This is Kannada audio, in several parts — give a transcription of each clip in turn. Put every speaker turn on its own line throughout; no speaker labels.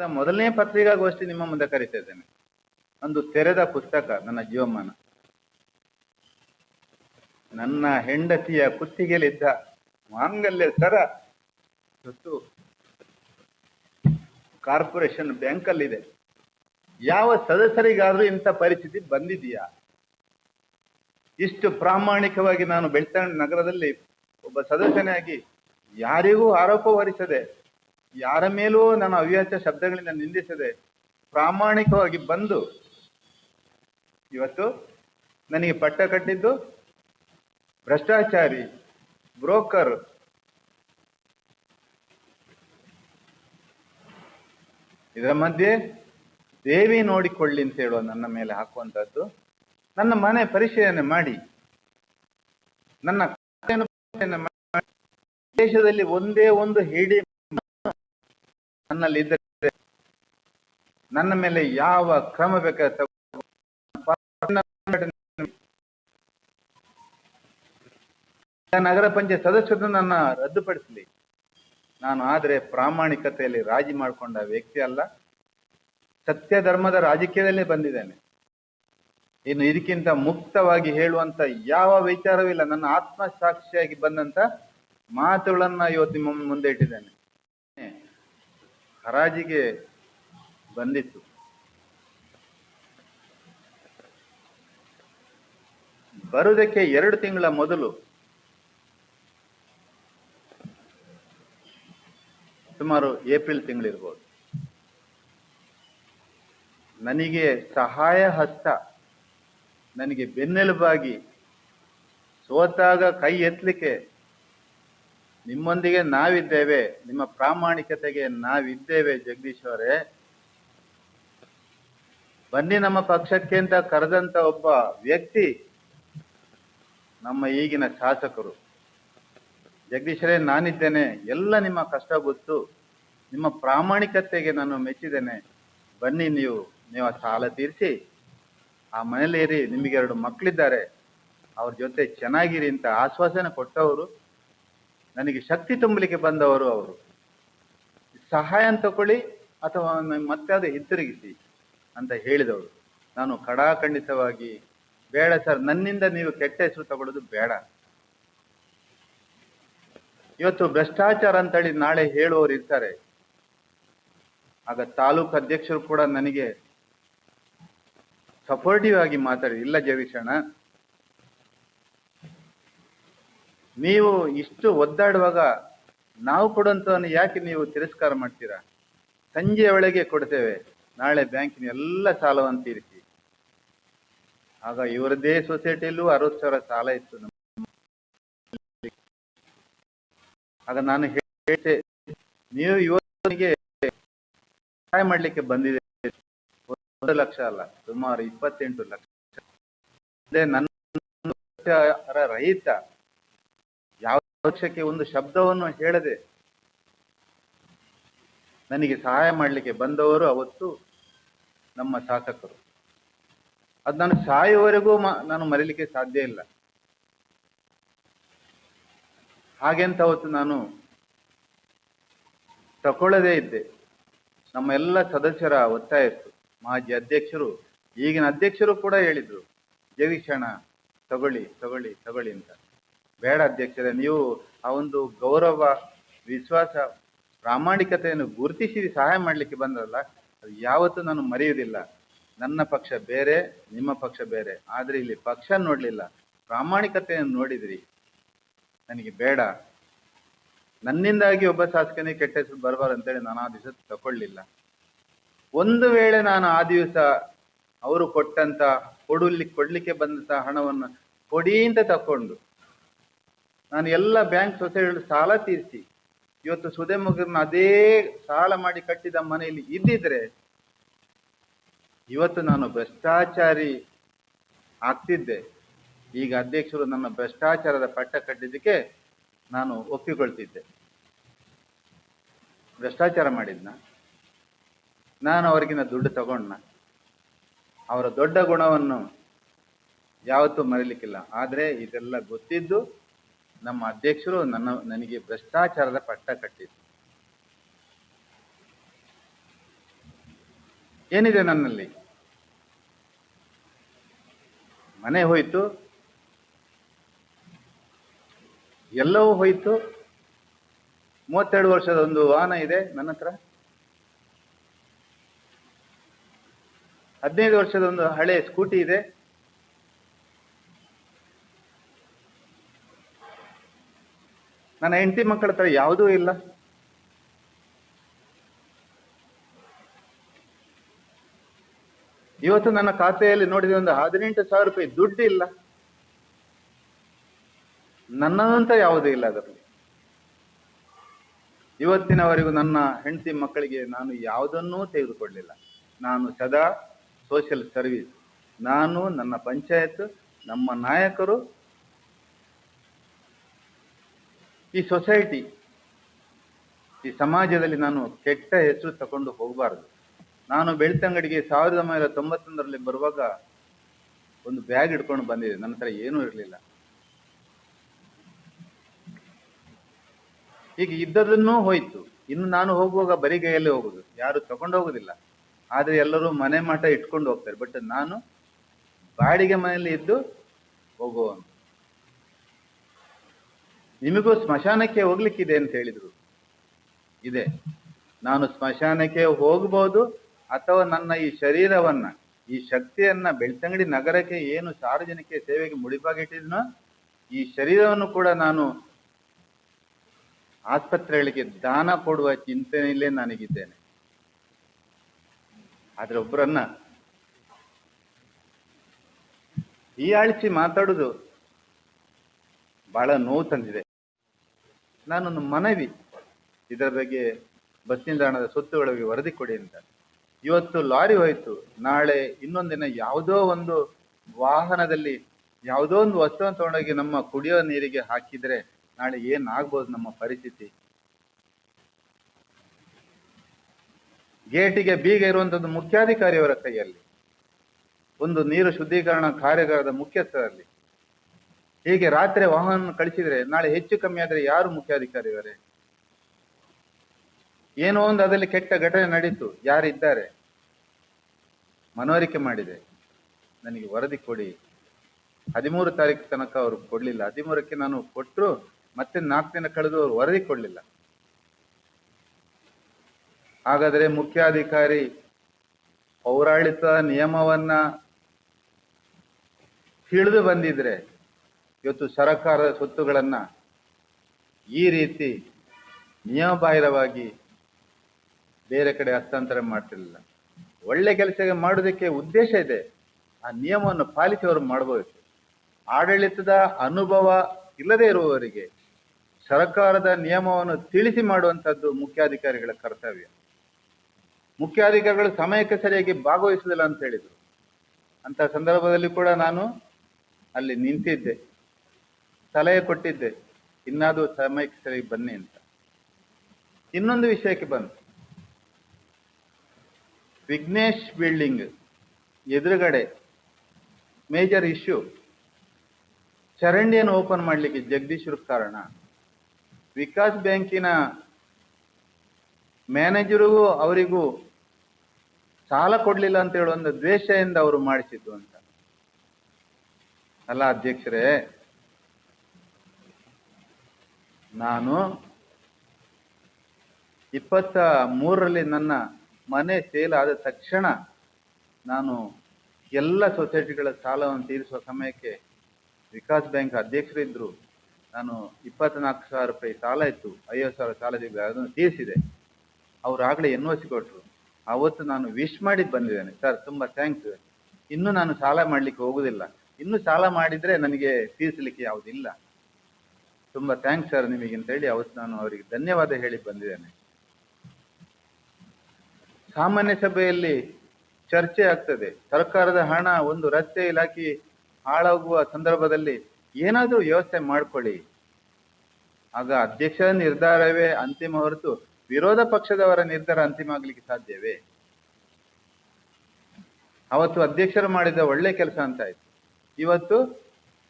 ಮೊದಲನೇ ಪತ್ರಿಕಾಗೋಷ್ಠಿ ನಿಮ್ಮ ಮುಂದೆ ಕರೀತಾ ಇದ್ದೇನೆ. ಒಂದು ತೆರೆದ ಪುಸ್ತಕ, ನನ್ನ ಜೀವಮಾನ. ನನ್ನ ಹೆಂಡತಿಯ ಕುತ್ತಿಗೆಲಿದ್ದ ಮಾಂಗಲ್ಯ ಸರ ಇವತ್ತು ಕಾರ್ಪೊರೇಷನ್ ಬ್ಯಾಂಕಲ್ಲಿದೆ. ಯಾವ ಸದಸ್ಯರಿಗಾದ್ರೂ ಇಂಥ ಪರಿಸ್ಥಿತಿ ಬಂದಿದೆಯಾ? ಇಷ್ಟು ಪ್ರಾಮಾಣಿಕವಾಗಿ ನಾನು ಬೆಳ್ತಂಡ ನಗರದಲ್ಲಿ ಒಬ್ಬ ಸದಸ್ಯನಾಗಿ ಯಾರಿಗೂ ಆರೋಪ ಹೊರಿಸದೆ ಯಾರ ಮೇಲೂ ನಾನು ಅವ್ಯಾಚ ಶಬ್ದಗಳಿಂದ ನಿಂದಿಸದೆ ಪ್ರಾಮಾಣಿಕವಾಗಿ ಬಂದು ಇವತ್ತು ನನಗೆ ಪಟ್ಟ ಕಟ್ಟಿದ್ದು ಭ್ರಷ್ಟಾಚಾರಿ, ಬ್ರೋಕರ್, ಇದರ ಮಧ್ಯೆ ದೇವಿ ನೋಡಿಕೊಳ್ಳಿ ಅಂತ ಹೇಳುವ ನನ್ನ ಮೇಲೆ ಹಾಕುವಂತದ್ದು ನನ್ನ ಮನೆ ಪರಿಶೀಲನೆ ಮಾಡಿ, ನನ್ನ ದೇಶದಲ್ಲಿ ಒಂದೇ ಒಂದು ಹೇಡಿ ನನ್ನಲ್ಲಿ ಇದ್ದರೆ ನನ್ನ ಮೇಲೆ ಯಾವ ಕ್ರಮ ಬೇಕಾದ ನಗರ ಪಂಚಾಯತ್ ಸದಸ್ಯರನ್ನ ರದ್ದುಪಡಿಸಲಿ. ನಾನು ಆದರೆ ಪ್ರಾಮಾಣಿಕತೆಯಲ್ಲಿ ರಾಜಿ ಮಾಡಿಕೊಂಡ ವ್ಯಕ್ತಿ ಅಲ್ಲ. ಸತ್ಯ ಧರ್ಮದ ರಾಜಕೀಯದಲ್ಲೇ ಬಂದಿದ್ದೇನೆ. ಇನ್ನು ಇದಕ್ಕಿಂತ ಮುಕ್ತವಾಗಿ ಹೇಳುವಂತ ಯಾವ ವಿಚಾರವಿಲ್ಲ ನನ್ನ ಆತ್ಮ ಸಾಕ್ಷಿಯಾಗಿ ಬಂದಂತ ಮಾತುಗಳನ್ನ ಇವತ್ತು ನಿಮ್ಮ ಮುಂದೆ ಇಟ್ಟಿದ್ದೇನೆ. ಹರಾಜಿಗೆ ಬಂದಿತ್ತು. ಬರುವುದಕ್ಕೆ ಎರಡು ತಿಂಗಳ ಮೊದಲು ಸುಮಾರು ಏಪ್ರಿಲ್ ತಿಂಗಳಿರ್ಬೋದು. ನನಗೆ ಸಹಾಯ ಹಸ್ತ ನನಗೆ ಬೆನ್ನೆಲುಬಾಗಿ ಸೋತಾಗ ಕೈ ಎತ್ತಲಿಕ್ಕೆ ನಿಮ್ಮೊಂದಿಗೆ ನಾವಿದ್ದೇವೆ, ನಿಮ್ಮ ಪ್ರಾಮಾಣಿಕತೆಗೆ ನಾವಿದ್ದೇವೆ ಜಗದೀಶ್ ಅವರೇ ಬನ್ನಿ ನಮ್ಮ ಪಕ್ಷಕ್ಕೆ ಅಂತ ಕರೆದಂತ ಒಬ್ಬ ವ್ಯಕ್ತಿ ನಮ್ಮ ಈಗಿನ ಶಾಸಕರು. ಜಗದೀಶರೇ ನಾನಿದ್ದೇನೆ, ಎಲ್ಲ ನಿಮ್ಮ ಕಷ್ಟ ಗೊತ್ತು, ನಿಮ್ಮ ಪ್ರಾಮಾಣಿಕತೆಗೆ ನಾನು ಮೆಚ್ಚಿದ್ದೇನೆ. ಬನ್ನಿ ನೀವು ನೀವು ಆ ಸಾಲ ತೀರಿಸಿ, ಆ ಮನೇಲಿ ಇರಿ ನಿಮಗೆ ಎರಡು ಮಕ್ಕಳಿದ್ದಾರೆ ಅವ್ರ ಜೊತೆ ಚೆನ್ನಾಗಿರಿ ಅಂತ ಆಶ್ವಾಸನೆ ಕೊಟ್ಟವರು ನನಗೆ ಶಕ್ತಿ ತುಂಬಲಿಕ್ಕೆ ಬಂದವರು ಅವರು. ಸಹಾಯ ತಗೊಳ್ಳಿ ಅಥವಾ ಮತ್ತೆ ಅದು ಹಿಂತಿರುಗಿಸಿ ಅಂತ ಹೇಳಿದವರು. ನಾನು ಕಡಾಖಂಡಿತವಾಗಿ ಬೇಡ ಸರ್, ನನ್ನಿಂದ ನೀವು ಕೆಟ್ಟ ಹೆಸರು ತಗೊಳ್ಳೋದು ಬೇಡ. ಇವತ್ತು ಭ್ರಷ್ಟಾಚಾರ ಅಂತೇಳಿ ನಾಳೆ ಹೇಳುವವರು ಇರ್ತಾರೆ. ಆಗ ತಾಲೂಕು ಅಧ್ಯಕ್ಷರು ಕೂಡ ನನಗೆ ಸಪೋರ್ಟಿವ್ ಆಗಿ ಮಾತಾಡಿ, ಇಲ್ಲ ಜಗದೀಶಣ್ಣ ನೀವು ಇಷ್ಟು ಒದ್ದಾಡುವಾಗ ನಾವು ಕೊಡುವಂಥವನ್ನು ಯಾಕೆ ನೀವು ತಿರಸ್ಕಾರ ಮಾಡ್ತೀರಾ? ಸಂಜೆಯ ಒಳಗೆ ಕೊಡ್ತೇವೆ. ನಾಳೆ ಬ್ಯಾಂಕಿನ ಎಲ್ಲ ಸಾಲವನ್ನು ತೀರಿಸಿ. ಆಗ ಇವರದೇ ಸೊಸೈಟಿಯಲ್ಲೂ ಅರವತ್ತು ಸಾವಿರ ಸಾಲ ಇತ್ತು ಆಗ ನಾನು ಹೇಳಿದೆ ನೀವು ಇವತ್ತಿಗೆ ಸಹಾಯ ಮಾಡ್ಲಿಕ್ಕೆ ಬಂದಿದೆ. ಒಂದು ಲಕ್ಷ ಅಲ್ಲ, ಸುಮಾರು ಇಪ್ಪತ್ತೆಂಟು ಲಕ್ಷ. ನನ್ನ ರಹಿತ ಯಾವ ಪಕ್ಷಕ್ಕೆ ಒಂದು ಶಬ್ದವನ್ನು ಹೇಳದೆ ನನಗೆ ಸಹಾಯ ಮಾಡಲಿಕ್ಕೆ ಬಂದವರು ಅವತ್ತು ನಮ್ಮ ಶಾಸಕರು. ಅದು ನಾನು ಸಾಯುವವರೆಗೂ ನಾನು ಮರೀಲಿಕ್ಕೆ ಸಾಧ್ಯ ಇಲ್ಲ. ಹಾಗೆಂತ ಅವತ್ತು ನಾನು ತಗೊಳ್ಳದೇ ಇದ್ದೆ. ನಮ್ಮ ಎಲ್ಲ ಸದಸ್ಯರ ಒತ್ತಾಯ ಇತ್ತು ಮಾಜಿ ಅಧ್ಯಕ್ಷರು, ಈಗಿನ ಅಧ್ಯಕ್ಷರು ಕೂಡ ಹೇಳಿದ್ರು, ಜಗದೀಶಣ್ಣ ತಗೊಳ್ಳಿ ತಗೊಳ್ಳಿ ತಗೊಳ್ಳಿ ಅಂತ. ಬೇಡ ಅಧ್ಯಕ್ಷರೇ, ನೀವು ಆ ಒಂದು ಗೌರವ, ವಿಶ್ವಾಸ, ಪ್ರಾಮಾಣಿಕತೆಯನ್ನು ಗುರುತಿಸಿ ಸಹಾಯ ಮಾಡಲಿಕ್ಕೆ ಬಂದ್ರಲ್ಲ, ಅದು ಯಾವತ್ತೂ ನಾನು ಮರೆಯುವುದಿಲ್ಲ. ನನ್ನ ಪಕ್ಷ ಬೇರೆ, ನಿಮ್ಮ ಪಕ್ಷ ಬೇರೆ, ಆದರೆ ಇಲ್ಲಿ ಪಕ್ಷ ನೋಡಲಿಲ್ಲ. ಪ್ರಾಮಾಣಿಕತೆಯನ್ನು ನೋಡಿದ್ರಿ. ನನಗೆ ಬೇಡ. ನನ್ನಿಂದಾಗಿ ಒಬ್ಬ ಶಾಸಕನೇ ಕೆಟ್ಟ ಹೆಸರು ಬರಬಾರ್ದು ಅಂತೇಳಿ ನಾನು ಆ ದಿವಸ ತಗೊಳ್ಳಿಲ್ಲ. ಒಂದು ವೇಳೆ ನಾನು ಆ ದಿವಸ ಅವರು ಕೊಟ್ಟಂತ, ಕೊಡಲಿ, ಕೊಡ್ಲಿಕ್ಕೆ ಬಂದಂತ ಹಣವನ್ನು ಕೊಡಿ ಅಂತ ತಕೊಂಡು ನಾನು ಎಲ್ಲ ಬ್ಯಾಂಕ್ ಸೊಸೈಟಿಗಳು ಸಾಲ ತೀರಿಸಿ, ಇವತ್ತು ಸುಧೆಮುಗರ್ನ ಅದೇ ಸಾಲ ಮಾಡಿ ಕಟ್ಟಿದ ಮನೆಯಲ್ಲಿ ಇದ್ದಿದ್ರೆ, ಇವತ್ತು ನಾನು ಭ್ರಷ್ಟಾಚಾರಿ ಆಗ್ತಿದ್ದೆ. ಈಗ ಅಧ್ಯಕ್ಷರು ನನ್ನ ಭ್ರಷ್ಟಾಚಾರದ ಪಟ್ಟ ಕಟ್ಟಿದ್ದಕ್ಕೆ ನಾನು ಒಪ್ಪಿಕೊಳ್ತಿದ್ದೆ. ಭ್ರಷ್ಟಾಚಾರ ಮಾಡಿದ್ನ. ನಾನು ಅವರಿಗಿನ ದುಡ್ಡು ತಗೊಂಡ್ನ. ಅವರ ದೊಡ್ಡ ಗುಣವನ್ನು ಯಾವತ್ತೂ ಮರೀಲಿಕ್ಕಿಲ್ಲ. ಆದರೆ ಇದೆಲ್ಲ ಗೊತ್ತಿದ್ದು ನಮ್ಮ ಅಧ್ಯಕ್ಷರು ನನ್ನ, ನನಗೆ ಭ್ರಷ್ಟಾಚಾರದ ಪಟ್ಟ ಕಟ್ಟಿದ್ರು. ಏನಿದೆ ನನ್ನಲ್ಲಿ? ಮನೆ ಹೋಯ್ತು, ಎಲ್ಲವೂ ಹೋಯ್ತು, ಮೂವತ್ತೆರಡು ವರ್ಷದ ಒಂದು ವಾಹನ ಇದೆ ನನ್ನ ಹತ್ರ. ಹದಿನೈದು ವರ್ಷದ ಒಂದು ಹಳೆ ಸ್ಕೂಟಿ ಇದೆ. ನನ್ನ ಹೆಂಡತಿ ಮಕ್ಕಳ ಹತ್ರ ಯಾವುದೂ ಇಲ್ಲ. ಇವತ್ತು ನನ್ನ ಖಾತೆಯಲ್ಲಿ ನೋಡಿದ ಒಂದು ಹದಿನೆಂಟು ಸಾವಿರ ರೂಪಾಯಿ ದುಡ್ಡು ಇಲ್ಲ ನನ್ನದಂತ ಯಾವುದೂ ಇಲ್ಲ ಅದರಲ್ಲಿ. ಇವತ್ತಿನವರೆಗೂ ನನ್ನ ಹೆಂಡತಿ ಮಕ್ಕಳಿಗೆ ನಾನು ಯಾವುದನ್ನೂ ತೆಗೆದುಕೊಳ್ಳಲಿಲ್ಲ ನಾನು ಸದಾ ಸೋಷಿಯಲ್ ಸರ್ವಿಸ್ ನಾನು ನನ್ನ ಪಂಚಾಯತ್, ನಮ್ಮ ನಾಯಕರು ಈ ಸೊಸೈಟಿ ಈ ಸಮಾಜದಲ್ಲಿ ನಾನು ಕೆಟ್ಟ ಹೆಸರು ತಕೊಂಡು ಹೋಗಬಾರದು. ನಾನು ಬೆಳ್ತಂಗಡಿಗೆ ಸಾವಿರದ ಒಂಬೈನೂರ ತೊಂಬತ್ತೊಂದರಲ್ಲಿ ಬರುವಾಗ ಒಂದು ಬ್ಯಾಗ್ ಹಿಡ್ಕೊಂಡು ಬಂದಿದೆ ನನ್ನ ಹತ್ರ ಏನೂ ಇರಲಿಲ್ಲ. ಈಗ ಇದ್ದದನ್ನೂ ಹೋಯ್ತು. ಇನ್ನು ನಾನು ಹೋಗುವಾಗ ಬರಿಗೈಯಲ್ಲೇ ಹೋಗುದು. ಯಾರು ತಗೊಂಡು ಹೋಗುದಿಲ್ಲ. ಆದ್ರೆ ಎಲ್ಲರೂ ಮನೆ ಮಾಟ ಇಟ್ಕೊಂಡು ಹೋಗ್ತಾರೆ. ಬಟ್ ನಾನು ಬಾಡಿಗೆ ಮನೆಯಲ್ಲಿ ಇದ್ದು ಹೋಗುವವನು. ನಿಮಗೂ ಸ್ಮಶಾನಕ್ಕೆ ಹೋಗ್ಲಿಕ್ಕಿದೆ ಅಂತ ಹೇಳಿದ್ರು. ಇದೆ. ನಾನು ಸ್ಮಶಾನಕ್ಕೆ ಹೋಗಬಹುದು ಅಥವಾ ನನ್ನ ಈ ಶರೀರವನ್ನ, ಈ ಶಕ್ತಿಯನ್ನ ಬೆಳ್ತಂಗಡಿ ನಗರಕ್ಕೆ ಏನು ಸಾರ್ವಜನಿಕ ಸೇವೆಗೆ ಮುಡಿಪಾಗಿಟ್ಟಿದ್ನೋ, ಈ ಶರೀರವನ್ನು ಕೂಡ ನಾನು ಆಸ್ಪತ್ರೆಗಳಿಗೆ ದಾನ ಕೊಡುವ ಚಿಂತನೆಯಲ್ಲೇ ನನಗಿದ್ದೇನೆ. ಆದ್ರೆ ಒಬ್ಬರನ್ನ ಈ ಆಳಿಸಿ ಮಾತಾಡುದು ಬಹಳ ನೋವು ತಂದಿದೆ. ನಾನೊಂದು ಮನವಿ ಇದರ ಬಗ್ಗೆ ಬಸ್ ನಿಲ್ದಾಣದ ಸುತ್ತುಗಳಿಗೆ ವರದಿ ಕೊಡಿ ಅಂತ. ಇವತ್ತು ಲಾರಿ ಹೋಯ್ತು. ನಾಳೆ ಇನ್ನೊಂದಿನ ಯಾವುದೋ ಒಂದು ವಾಹನದಲ್ಲಿ ಯಾವುದೋ ಒಂದು ವಸ್ತುವನ್ನು ತಗೊಂಡೋಗಿ ನಮ್ಮ ಕುಡಿಯೋ ನೀರಿಗೆ ಹಾಕಿದ್ರೆ ನಾಳೆ ಏನಾಗ್ಬೋದು ನಮ್ಮ ಪರಿಸ್ಥಿತಿ? ಗೇಟಿಗೆ ಬೀಗ ಇರುವಂತದ್ದು ಮುಖ್ಯಾಧಿಕಾರಿಯವರ ಕೈಯಲ್ಲಿ. ಒಂದು ನೀರು ಶುದ್ಧೀಕರಣ ಕಾರ್ಯಾಗಾರದ ಮುಖ್ಯಸ್ಥರಲ್ಲಿ. ಹೀಗೆ ರಾತ್ರಿ ವಾಹನ ಕಳಿಸಿದ್ರೆ ನಾಳೆ ಹೆಚ್ಚು ಕಮ್ಮಿ ಆದ್ರೆ ಯಾರು ಮುಖ್ಯಾಧಿಕಾರಿಯವರೇ ಏನೋ ಒಂದು ಅದರಲ್ಲಿ ಕೆಟ್ಟ ಘಟನೆ ನಡೀತು ಯಾರಿದ್ದಾರೆ? ಮನವರಿಕೆ ಮಾಡಿದೆ. ನನಗೆ ವರದಿ ಕೊಡಿ. ಹದಿಮೂರು ತಾರೀಕು ತನಕ ಅವರು ಕೊಡ್ಲಿಲ್ಲ. ಹದಿಮೂರಕ್ಕೆ ನಾನು ಕೊಟ್ಟರು ಮತ್ತೆ ನಾಲ್ಕು ದಿನ ಕಳೆದು ಅವರು ವರದಿ ಕೊಡ್ಲಿಲ್ಲ. ಹಾಗಾದ್ರೆ ಮುಖ್ಯಾಧಿಕಾರಿ ಪೌರಾಳಿತ ನಿಯಮವನ್ನ ತಿಳಿದು ಬಂದಿದ್ರೆ ಇವತ್ತು ಸರಕಾರದ ಸ್ವತ್ತುಗಳನ್ನು ಈ ರೀತಿ ನಿಯಮಬಾಹಿರವಾಗಿ ಬೇರೆ ಕಡೆ ಹಸ್ತಾಂತರ ಮಾಡ್ತಿರಲಿಲ್ಲ. ಒಳ್ಳೆ ಕೆಲಸ ಮಾಡೋದಕ್ಕೆ ಉದ್ದೇಶ ಇದೆ. ಆ ನಿಯಮವನ್ನು ಪಾಲಿಸಿ ಅವರು ಮಾಡಬಹುದು ಆಡಳಿತದ ಅನುಭವ ಇಲ್ಲದೆ ಇರುವವರಿಗೆ ಸರ್ಕಾರದ ನಿಯಮವನ್ನು ತಿಳಿಸಿ ಮಾಡುವಂಥದ್ದು ಮುಖ್ಯಾಧಿಕಾರಿಗಳ ಕರ್ತವ್ಯ. ಮುಖ್ಯಾಧಿಕಾರಿಗಳು ಸಮಯಕ್ಕೆ ಸರಿಯಾಗಿ ಭಾಗವಹಿಸುವುದಿಲ್ಲ ಅಂತ ಹೇಳಿದರು. ಅಂತ ಸಂದರ್ಭದಲ್ಲಿ ಕೂಡ ನಾನು ಅಲ್ಲಿ ನಿಂತಿದ್ದೆ. ಸಲಹೆ ಕೊಟ್ಟಿದ್ದೆ, ಇನ್ನಾದರೂ ಸಮಯಕ್ಕೆ ಸರಿ ಬನ್ನಿ ಅಂತ. ಇನ್ನೊಂದು ವಿಷಯಕ್ಕೆ ಬಂತು ವಿಘ್ನೇಶ್ ಬಿಲ್ಡಿಂಗ್ ಎದುರುಗಡೆ ಮೇಜರ್ ಇಶ್ಯೂ. ಚರಂಡಿಯನ್ನು ಓಪನ್ ಮಾಡಲಿಕ್ಕೆ ಜಗದೀಶ್ವರ ಕಾರಣ. ವಿಕಾಸ್ ಬ್ಯಾಂಕಿನ ಮ್ಯಾನೇಜರಿಗೂ ಅವರಿಗೂ ಸಾಲ ಕೊಡ್ಲಿಲ್ಲ ಅಂತ ಹೇಳುವ ಒಂದು ದ್ವೇಷದಿಂದ ಅವರು ಮಾಡಿಸಿದ್ದು ಅಂತ. ಅಲ್ಲ ಅಧ್ಯಕ್ಷರೇ ನಾನು ಇಪ್ಪತ್ತ ಮೂರರಲ್ಲಿ ನನ್ನ ಮನೆ ಸೇಲ್ ಆದ ತಕ್ಷಣ ನಾನು ಎಲ್ಲ ಸೊಸೈಟಿಗಳ ಸಾಲವನ್ನು ತೀರಿಸುವ ಸಮಯಕ್ಕೆ ವಿಕಾಸ್ ಬ್ಯಾಂಕ್ ಅಧ್ಯಕ್ಷರಿದ್ದರು. ನಾನು ಇಪ್ಪತ್ನಾಲ್ಕು ಸಾವಿರ ರೂಪಾಯಿ ಸಾಲ ಇತ್ತು, ಐವತ್ತು ಸಾವಿರ ಸಾಲ ಅದನ್ನು ತೀರಿಸಿದೆ. ಅವರು ಆಗಲೇ ಎನ್ ಒ ಸಿ ಕೊಟ್ಟರು. ಅವತ್ತು ನಾನು ವಿಶ್ ಮಾಡಿ ಬಂದಿದ್ದೇನೆ. ಸರ್, ತುಂಬ ಥ್ಯಾಂಕ್ಸ್. ಇನ್ನು ನಾನು ಸಾಲ ಮಾಡಲಿಕ್ಕೆ ಹೋಗುದಿಲ್ಲ. ಇನ್ನು ಸಾಲ ಮಾಡಿದ್ರೆ ನನಗೆ ತೀರಿಸಲಿಕ್ಕೆ ಯಾವುದಿಲ್ಲ. ತುಂಬ ಥ್ಯಾಂಕ್ಸ್ ಸರ್ ನಿಮಗೆ ಅಂತ ಹೇಳಿ ಅವತ್ತು ನಾನು ಅವರಿಗೆ ಧನ್ಯವಾದ ಹೇಳಿ ಬಂದಿದ್ದೇನೆ. ಸಾಮಾನ್ಯ ಸಭೆಯಲ್ಲಿ ಚರ್ಚೆ ಆಗ್ತದೆ. ಸರ್ಕಾರದ ಹಣ ಒಂದು ರಸ್ತೆ ಇಲಾಖೆ ಹಾಳಾಗುವ ಸಂದರ್ಭದಲ್ಲಿ ಏನಾದರೂ ವ್ಯವಸ್ಥೆ ಮಾಡ್ಕೊಳ್ಳಿ. ಆಗ ಅಧ್ಯಕ್ಷರ ನಿರ್ಧಾರವೇ ಅಂತಿಮ ಹೊರತು ವಿರೋಧ ಪಕ್ಷದವರ ನಿರ್ಧಾರ ಅಂತಿಮ ಆಗ್ಲಿಕ್ಕೆ ಸಾಧ್ಯವೇ? ಅವತ್ತು ಅಧ್ಯಕ್ಷರು ಮಾಡಿದ ಒಳ್ಳೆ ಕೆಲಸ ಅಂತ ಆಯ್ತು. ಇವತ್ತು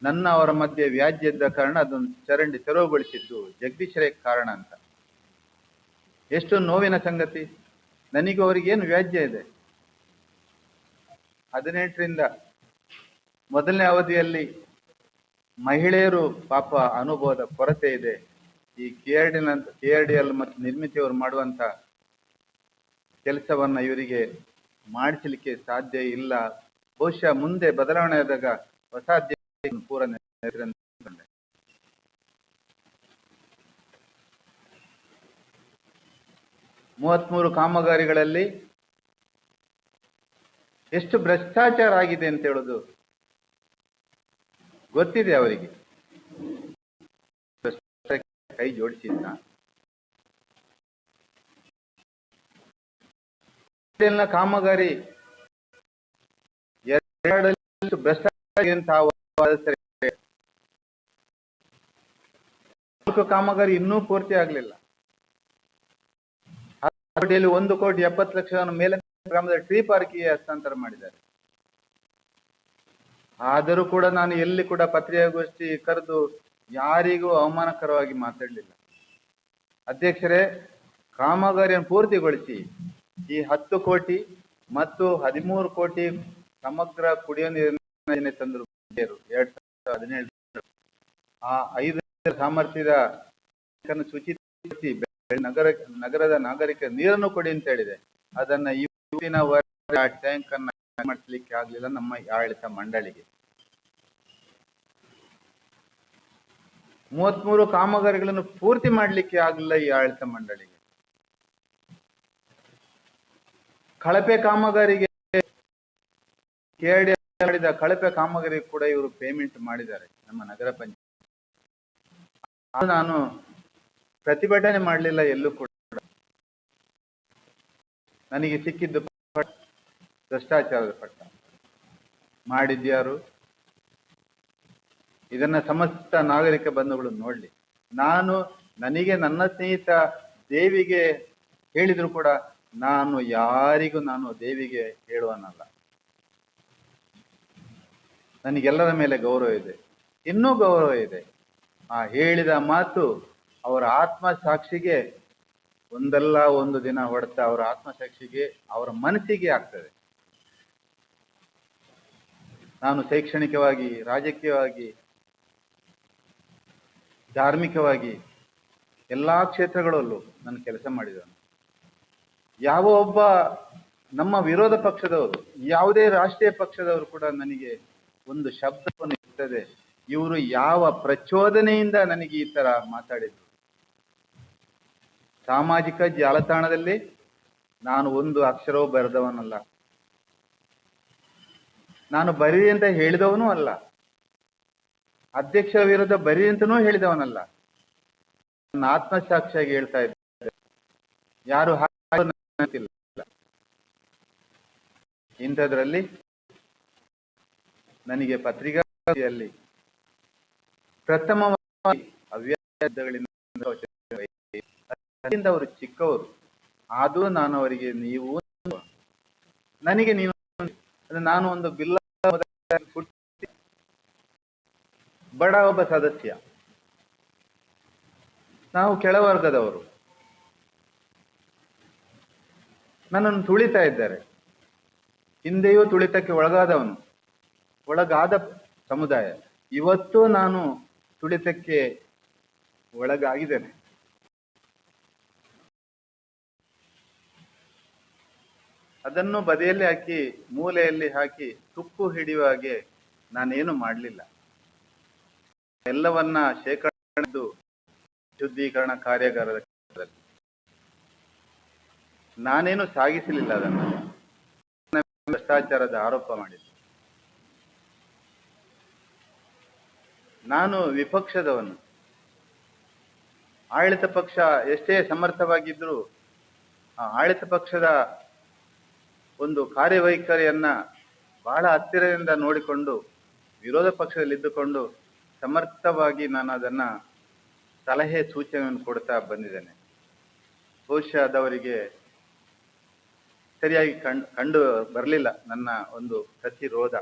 ನನ್ನ ಅವರ ಮಧ್ಯೆ ವ್ಯಾಜ್ಯ ಇದ್ದ ಕಾರಣ ಅದನ್ನು ಚರಂಡಿ ತೆರವುಗೊಳಿಸಿದ್ದು ಜಗದೀಶರೇ ಕಾರಣ ಅಂತ. ಎಷ್ಟು ನೋವಿನ ಸಂಗತಿ? ನನಗೂ ಅವರಿಗೇನು ವ್ಯಾಜ್ಯ ಇದೆ? ಹದಿನೆಂಟರಿಂದ ಮೊದಲನೇ ಅವಧಿಯಲ್ಲಿ ಮಹಿಳೆಯರು ಪಾಪ ಅನುಭವದ ಕೊರತೆ ಇದೆ. ಈ K R D K R ಮತ್ತು ನಿರ್ಮಿತಿಯವರು ಮಾಡುವಂತ ಕೆಲಸವನ್ನ ಇವರಿಗೆ ಮಾಡಿಸಲಿಕ್ಕೆ ಸಾಧ್ಯ ಇಲ್ಲ. ಬಹುಶಃ ಮುಂದೆ ಬದಲಾವಣೆ ಆದಾಗ ಹೊಸ ಮೂವತ್ಮೂರು ಕಾಮಗಾರಿಗಳಲ್ಲಿ ಎಷ್ಟು ಭ್ರಷ್ಟಾಚಾರ ಆಗಿದೆ ಅಂತ ಹೇಳುದು ಗೊತ್ತಿದೆ ಅವರಿಗೆ ಕೈ ಜೋಡಿಸಿದ್ದ ಕಾಮಗಾರಿ ಭ್ರಷ್ಟಾಚಾರ. ಕಾಮಗಾರಿ ಇನ್ನೂ ಪೂರ್ತಿ ಆಗ್ಲಿಲ್ಲ. ಕೋಟಿಯಲ್ಲಿ ಒಂದು ಕೋಟಿ ಎಪ್ಪತ್ತು ಲಕ್ಷವನ್ನು ಮೇಲೆ ಗ್ರಾಮದ ಟ್ರೀ ಪಾರ್ಕಿಗೆ ಹಸ್ತಾಂತರ ಮಾಡಿದ್ದಾರೆ. ಆದರೂ ಕೂಡ ನಾನು ಎಲ್ಲಿ ಕೂಡ ಪತ್ರಿಕಾಗೋಷ್ಠಿ ಕರೆದು ಯಾರಿಗೂ ಅವಮಾನಕರವಾಗಿ ಮಾತಾಡಲಿಲ್ಲ. ಅಧ್ಯಕ್ಷರೇ, ಕಾಮಗಾರಿಯನ್ನು ಪೂರ್ತಿಗೊಳಿಸಿ. ಈ ಹತ್ತು ಕೋಟಿ ಮತ್ತು ಹದಿಮೂರು ಕೋಟಿ ಸಮಗ್ರ ಕುಡಿಯುವ ನೀರಿನ ತಂದರು ಎರಡ್ ಸಾವಿರದ ಹದಿನೇಳು ಆ ಐದು ಸಾಮರ್ಥ್ಯದ ಸೂಚಿ ಶುಚಿಗೊಳಿಸಿ ನಗರ, ನಗರದ ನಾಗರಿಕ ನೀರನ್ನು ಕೊಡಿ ಅಂತ ಹೇಳಿದೆ. ಅದನ್ನ ಇವತ್ತಿನ ಆ ಟ್ಯಾಂಕ್ ಅನ್ನ ಮಾಡಿಸ್ಲಿಕ್ಕೆ ಆಗ್ಲಿಲ್ಲ ನಮ್ಮ ಆಡಳಿತ ಮಂಡಳಿಗೆ. ಮೂವತ್ಮೂರು ಕಾಮಗಾರಿಗಳನ್ನು ಪೂರ್ತಿ ಮಾಡ್ಲಿಕ್ಕೆ ಆಗಲಿಲ್ಲ ಈ ಆಡಳಿತ ಮಂಡಳಿಗೆ. ಕಳಪೆ ಕಾಮಗಾರಿಗೆ ಕೆಆರ್ಡಿ ಮಾಡಿದ ಕಳಪೆ ಕಾಮಗಾರಿ ಕೂಡ ಇವರು ಪೇಮೆಂಟ್ ಮಾಡಿದ್ದಾರೆ ನಮ್ಮ ನಗರ ಪಂಚಾಯತ್. ನಾನು ಪ್ರತಿಭಟನೆ ಮಾಡಲಿಲ್ಲ ಎಲ್ಲೂ ಕೂಡ. ನನಗೆ ಸಿಕ್ಕಿದ್ದು ಭ್ರಷ್ಟಾಚಾರದ ಪಟ್ಟ. ಮಾಡಿದ್ಯಾರು? ಇದನ್ನ ಸಮಸ್ತ ನಾಗರಿಕ ಬಂಧುಗಳು ನೋಡ್ಲಿ. ನಾನು ನನಗೆ ನನ್ನ ಸ್ನೇಹಿತ ದೇವಿಗೆ ಹೇಳಿದ್ರು ಕೂಡ ನಾನು ಯಾರಿಗೂ ನಾನು ದೇವಿಗೆ ಹೇಳುವನಲ್ಲ. ನನಗೆಲ್ಲರ ಮೇಲೆ ಗೌರವ ಇದೆ. ಇನ್ನೂ ಗೌರವ ಇದೆ. ಆ ಹೇಳಿದ ಮಾತು ಅವರ ಆತ್ಮ ಸಾಕ್ಷಿಗೆ ಒಂದಲ್ಲ ಒಂದು ದಿನ ಹೊಡೆತ ಅವರ ಆತ್ಮಸಾಕ್ಷಿಗೆ ಅವರ ಮನಸ್ಸಿಗೆ ಆಗ್ತದೆ. ನಾನು ಶೈಕ್ಷಣಿಕವಾಗಿ, ರಾಜಕೀಯವಾಗಿ, ಧಾರ್ಮಿಕವಾಗಿ ಎಲ್ಲಾ ಕ್ಷೇತ್ರಗಳಲ್ಲೂ ನಾನು ಕೆಲಸ ಮಾಡಿದವನು. ಯಾವ ಒಬ್ಬ ನಮ್ಮ ವಿರೋಧ ಪಕ್ಷದವರು, ಯಾವುದೇ ರಾಷ್ಟ್ರೀಯ ಪಕ್ಷದವರು ಕೂಡ ನನಗೆ ಒಂದು ಶಬ್ದವನ್ನು ಇರ್ತದೆ ಇವರು ಯಾವ ಪ್ರಚೋದನೆಯಿಂದ ನನಗೆ ಈ ತರ ಮಾತಾಡಿದ್ರು. ಸಾಮಾಜಿಕ ಜಾಲತಾಣದಲ್ಲಿ ನಾನು ಒಂದು ಅಕ್ಷರವೂ ಬರೆದವನಲ್ಲ. ನಾನು ಬರೀ ಅಂತ ಹೇಳಿದವನೂ ಅಲ್ಲ. ಅಧ್ಯಕ್ಷರ ವಿರುದ್ಧ ಬರಿ ಅಂತನೂ ಹೇಳಿದವನಲ್ಲ. ನನ್ನ ಆತ್ಮಸಾಕ್ಷಿಯಾಗಿ ಹೇಳ್ತಾ ಇದ್ದೆ ಯಾರು. ಇಂಥದ್ರಲ್ಲಿ ನನಗೆ ಪತ್ರಿಕಾಯಲ್ಲಿ ಪ್ರಥಮವಾಗಿ ಅದರಿಂದ ಅವರು ಚಿಕ್ಕವರು. ಆದರೂ ನಾನು ಅವರಿಗೆ ನೀವು ನನಗೆ ನೀವು ನಾನು ಒಂದು ಬಿಲ್ಲ ಬಡ ಒಬ್ಬ ಸದಸ್ಯ. ನಾವು ಕೆಳವರ್ಗದವರು. ನನ್ನನ್ನು ತುಳಿತಾ ಇದ್ದಾರೆ. ಹಿಂದೆಯೂ ತುಳಿತಕ್ಕೆ ಒಳಗಾದವನು. ಒಳಗಾದ ಸಮುದಾಯ. ಇವತ್ತು ನಾನು ತುಳಿತಕ್ಕೆ ಒಳಗಾಗಿದ್ದೇನೆ. ಅದನ್ನು ಬದಿಯಲ್ಲಿ ಹಾಕಿ, ಮೂಲೆಯಲ್ಲಿ ಹಾಕಿ, ತುಕ್ಕು ಹಿಡಿಯುವ ಹಾಗೆ ನಾನೇನು ಮಾಡಲಿಲ್ಲ. ಎಲ್ಲವನ್ನ ಶೇಖರಣೆದು ಶುದ್ಧೀಕರಣ ಕಾರ್ಯಾಗಾರದ. ನಾನೇನು ಸಾಗಿಸಲಿಲ್ಲ ಅದನ್ನು. ಭ್ರಷ್ಟಾಚಾರದ ಆರೋಪ ಮಾಡಿದ್ದೆ. ನಾನು ವಿಪಕ್ಷದವನು. ಆಡಳಿತ ಪಕ್ಷ ಎಷ್ಟೇ ಸಮರ್ಥವಾಗಿದ್ದರೂ ಆ ಆಡಳಿತ ಪಕ್ಷದ ಒಂದು ಕಾರ್ಯವೈಖರಿಯನ್ನು ಬಹಳ ಹತ್ತಿರದಿಂದ ನೋಡಿಕೊಂಡು, ವಿರೋಧ ಪಕ್ಷದಲ್ಲಿ ಇದ್ದುಕೊಂಡು ಸಮರ್ಥವಾಗಿ ನಾನು ಅದನ್ನ ಸಲಹೆ ಸೂಚನೆಯನ್ನು ಕೊಡ್ತಾ ಬಂದಿದ್ದೇನೆ. ಬಹುಶಃ ಅದವರಿಗೆ ಸರಿಯಾಗಿ ಕಂಡು ಕಂಡು ಬರಲಿಲ್ಲ ನನ್ನ ಒಂದು ಪ್ರತಿರೋಧ.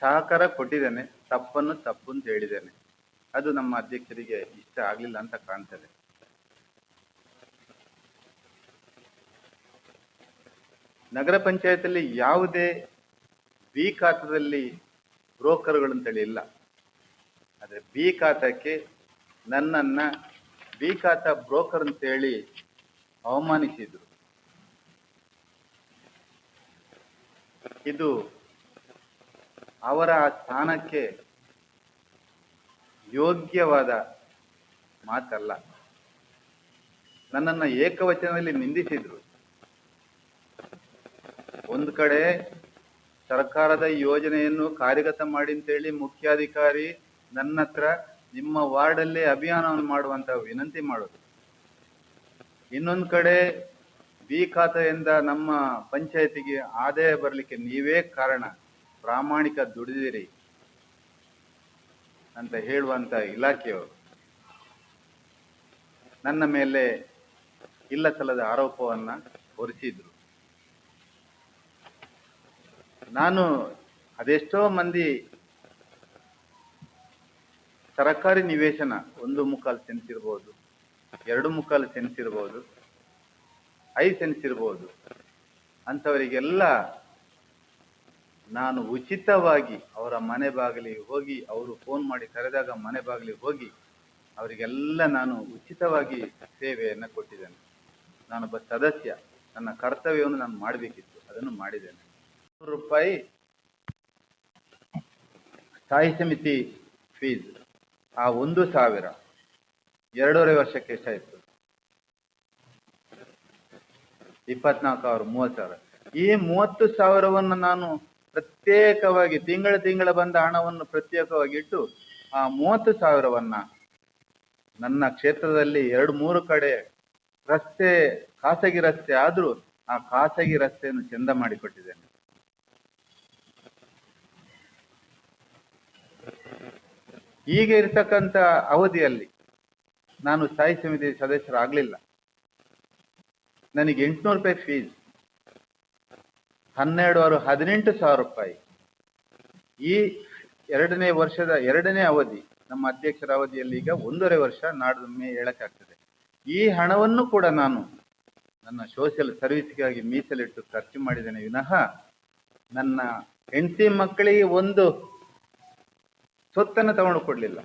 ಸಹಕಾರ ಕೊಟ್ಟಿದ್ದೇನೆ. ತಪ್ಪನ್ನು ತಪ್ಪು ಅಂತ ಹೇಳಿದ್ದೇನೆ. ಅದು ನಮ್ಮ ಅಧ್ಯಕ್ಷರಿಗೆ ಇಷ್ಟ ಆಗ್ಲಿಲ್ಲ ಅಂತ ಕಾಣ್ತದೆ. ನಗರ ಪಂಚಾಯತಲ್ಲಿ ಯಾವುದೇ ಬಿ ಖಾತಾದಲ್ಲಿ ಬ್ರೋಕರ್ಗಳಂತೇಳಿ ಇಲ್ಲ. ಆದರೆ ಬಿ ಖಾತಾಕ್ಕೆ ನನ್ನನ್ನ ಬಿ ಖಾತಾ ಬ್ರೋಕರ್ ಅಂತೇಳಿ ಅವಮಾನಿಸಿದ್ರು. ಇದು ಅವರ ಆ ಸ್ಥಾನಕ್ಕೆ ಯೋಗ್ಯವಾದ ಮಾತಲ್ಲ. ನನ್ನನ್ನು ಏಕವಚನದಲ್ಲಿ ನಿಂದಿಸಿದ್ರು. ಒಂದು ಕಡೆ ಸರ್ಕಾರದ ಯೋಜನೆಯನ್ನು ಕಾರ್ಯಗತ ಮಾಡಿ ಅಂತೇಳಿ ಮುಖ್ಯಾಧಿಕಾರಿ ನನ್ನ ಹತ್ರ ನಿಮ್ಮ ವಾರ್ಡಲ್ಲೇ ಅಭಿಯಾನವನ್ನು ಮಾಡುವಂತ ವಿನಂತಿ ಮಾಡೋದು. ಇನ್ನೊಂದು ಕಡೆ ಬಿ ಖಾತೆಯಿಂದ ನಮ್ಮ ಪಂಚಾಯತಿಗೆ ಆದಾಯ ಬರಲಿಕ್ಕೆ ನೀವೇ ಕಾರಣ. ಪ್ರಾಮಾಣಿಕ ದುಡಿದಿರಿ ಅಂತ ಹೇಳುವಂತ ಇಲಾಖೆಯವರು. ನನ್ನ ಮೇಲೆ ಇಲ್ಲ ಸಲ್ಲದ ಆರೋಪವನ್ನ ಹೊರಿಸಿದ್ರು. ನಾನು ಅದೆಷ್ಟೋ ಮಂದಿ ಸರಕಾರಿ ನಿವೇಶನ ಒಂದು ಮುಕ್ಕಾಲು ಸೆನ್ಸ್ ಎರಡು ಮುಕ್ಕಾಲು ಸೆನ್ಸ್ ಇರ್ಬೋದು, ಐದು ಸೆನ್ಸ್ ಇರ್ಬೋದು, ಅಂಥವರಿಗೆಲ್ಲ ನಾನು ಉಚಿತವಾಗಿ ಅವರ ಮನೆ ಬಾಗಿಲಿಗೆ ಹೋಗಿ, ಅವರು ಫೋನ್ ಮಾಡಿ ಕರೆದಾಗ ಮನೆ ಬಾಗಿಲಿಗೆ ಹೋಗಿ, ಅವರಿಗೆಲ್ಲ ನಾನು ಉಚಿತವಾಗಿ ಸೇವೆಯನ್ನು ಕೊಟ್ಟಿದ್ದೇನೆ. ನಾನೊಬ್ಬ ಸದಸ್ಯ, ನನ್ನ ಕರ್ತವ್ಯವನ್ನು ನಾನು ಮಾಡಬೇಕಿತ್ತು, ಅದನ್ನು ಮಾಡಿದ್ದೇನೆ. ನೂರು ರೂಪಾಯಿ ಸ್ಥಾಯಿ ಸಮಿತಿ ಫೀಸ್ ಆ ಒಂದು ಸಾವಿರ ಎರಡೂವರೆ ವರ್ಷಕ್ಕೆ ಎಷ್ಟಾಯಿತು? ಇಪ್ಪತ್ನಾಲ್ಕು ಸಾವಿರ, ಮೂವತ್ತು ಸಾವಿರ. ಈ ಮೂವತ್ತು ಸಾವಿರವನ್ನು ನಾನು ಪ್ರತ್ಯೇಕವಾಗಿ ತಿಂಗಳ ತಿಂಗಳ ಬಂದ ಹಣವನ್ನು ಪ್ರತ್ಯೇಕವಾಗಿ ಇಟ್ಟು ಆ ಮೂವತ್ತು ಸಾವಿರವನ್ನ ನನ್ನ ಕ್ಷೇತ್ರದಲ್ಲಿ ಎರಡು ಮೂರು ಕಡೆ ರಸ್ತೆ, ಖಾಸಗಿ ರಸ್ತೆ ಆದ್ರೂ ಆ ಖಾಸಗಿ ರಸ್ತೆಯನ್ನು ಚಂದ ಮಾಡಿಕೊಟ್ಟಿದ್ದೇನೆ. ಈಗ ಇರ್ತಕ್ಕಂಥ ಅವಧಿಯಲ್ಲಿ ನಾನು ಸ್ಥಾಯಿ ಸಮಿತಿ ಸದಸ್ಯರಾಗಲಿಲ್ಲ. ನನಗೆ ಎಂಟುನೂರು ರೂಪಾಯಿ ಫೀಸ್ ಹನ್ನೆರಡುವರು, ಹದಿನೆಂಟು ಸಾವಿರ ರೂಪಾಯಿ. ಈ ಎರಡನೇ ವರ್ಷದ ಎರಡನೇ ಅವಧಿ, ನಮ್ಮ ಅಧ್ಯಕ್ಷರ ಅವಧಿಯಲ್ಲಿ ಈಗ ಒಂದೂವರೆ ವರ್ಷ ನಾಡದೊಮ್ಮೆ ಹೇಳಕ್ಕಾಗ್ತದೆ ಈ ಹಣವನ್ನು ಕೂಡ ನಾನು ನನ್ನ ಸೋಷಿಯಲ್ ಸರ್ವಿಸ್ಗಾಗಿ ಮೀಸಲಿಟ್ಟು ಖರ್ಚು ಮಾಡಿದ್ದೇನೆ. ವಿನಃ ನನ್ನ ಹೆಂಡತಿ ಮಕ್ಕಳಿಗೆ ಒಂದು ಸ್ವತ್ತನ್ನು ತಗೊಂಡು ಕೊಡ್ಲಿಲ್ಲ.